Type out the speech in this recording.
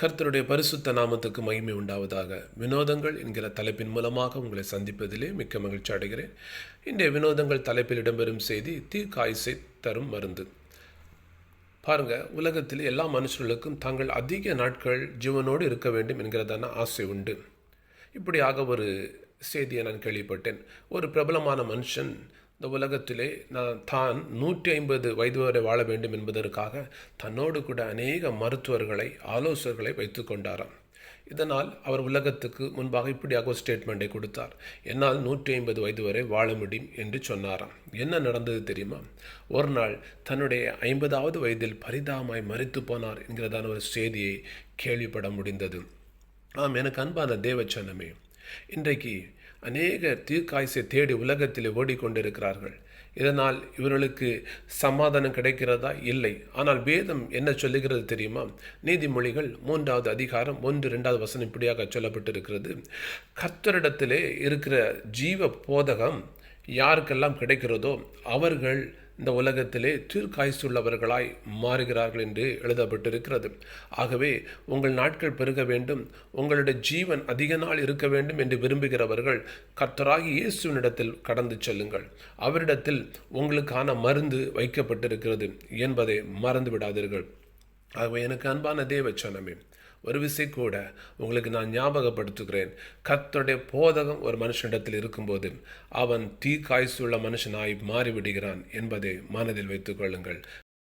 கர்த்தருடைய பரிசுத்த நாமத்துக்கு மகிமை உண்டாவதாக. வினோதங்கள் என்கிற தலைப்பின் மூலமாக உங்களை சந்திப்பதிலே மிக்க மகிழ்ச்சி அடைகிறேன். இன்றைய வினோதங்கள் தலைப்பில் இடம்பெறும் செய்தி தீர்க்காயுசை தரும் மருந்து. பாருங்க உலகத்தில் எல்லா மனுஷர்களுக்கும் தாங்கள் அதிக நாட்கள் ஜீவனோடு இருக்க வேண்டும் என்கிறதான ஆசை உண்டு. இப்படியாக ஒரு செய்தியை நான் கேள்விப்பட்டேன். ஒரு பிரபலமான மனுஷன் இந்த உலகத்திலே நான் தான் நூற்றி ஐம்பது வயது வரை வாழ வேண்டும் என்பதற்காக தன்னோடு கூட அநேக மருத்துவர்களை ஆலோசகர்களை வைத்து கொண்டாராம். இதனால் அவர் உலகத்துக்கு முன்பாக இப்படியாக ஒரு ஸ்டேட்மெண்ட்டை கொடுத்தார். என்னால் நூற்றி ஐம்பது வயது வரை வாழ முடியும் என்று சொன்னாராம். என்ன நடந்தது தெரியுமா? ஒரு நாள் தன்னுடைய ஐம்பதாவது வயதில் பரிதாமாய் மறித்து போனார் என்கிறதான ஒரு செய்தியை கேள்விப்பட முடிந்தது. ஆம் எனக்கு அன்பான தேவச்சனமே இன்றைக்கு அநேக தீர்க்காய்ச்சை தேடி உலகத்தில் ஓடிக்கொண்டிருக்கிறார்கள். இதனால் இவர்களுக்கு சமாதானம் கிடைக்கிறதா? இல்லை. ஆனால் வேதம் என்ன சொல்லுகிறது தெரியுமா? நீதிமொழிகள் மூன்றாவது அதிகாரம் ஒன்று ரெண்டாவது வசனம் இப்படியாக சொல்லப்பட்டிருக்கிறது. கத்தரிடத்திலே இருக்கிற ஜீவ போதகம் யாருக்கெல்லாம் கிடைக்கிறதோ அவர்கள் இந்த உலகத்திலே தீர்க்காய்ச்சுள்ளவர்களாய் மாறுகிறார்கள் என்று எழுதப்பட்டிருக்கிறது. ஆகவே உங்கள் நாட்கள் பெருக வேண்டும் உங்களுடைய ஜீவன் அதிக நாள் இருக்க வேண்டும் என்று விரும்புகிறவர்கள் கர்த்தராகி இயேசுவினிடத்தில் கடந்து செல்லுங்கள். அவரிடத்தில் உங்களுக்கான மருந்து வைக்கப்பட்டிருக்கிறது என்பதை மறந்து விடாதீர்கள் ஆகவே எனக்கு அன்பான தேவச்சனமே ஒரு விசை கூட உங்களுக்கு நான் ஞாபகப்படுத்துகிறேன். கத்தோடைய போதகம் ஒரு மனுஷனிடத்தில் இருக்கும்போது அவன் தீ காய்ச்சுள்ள மனுஷனாய் மாறிவிடுகிறான் என்பதை மனதில் வைத்துக் கொள்ளுங்கள்.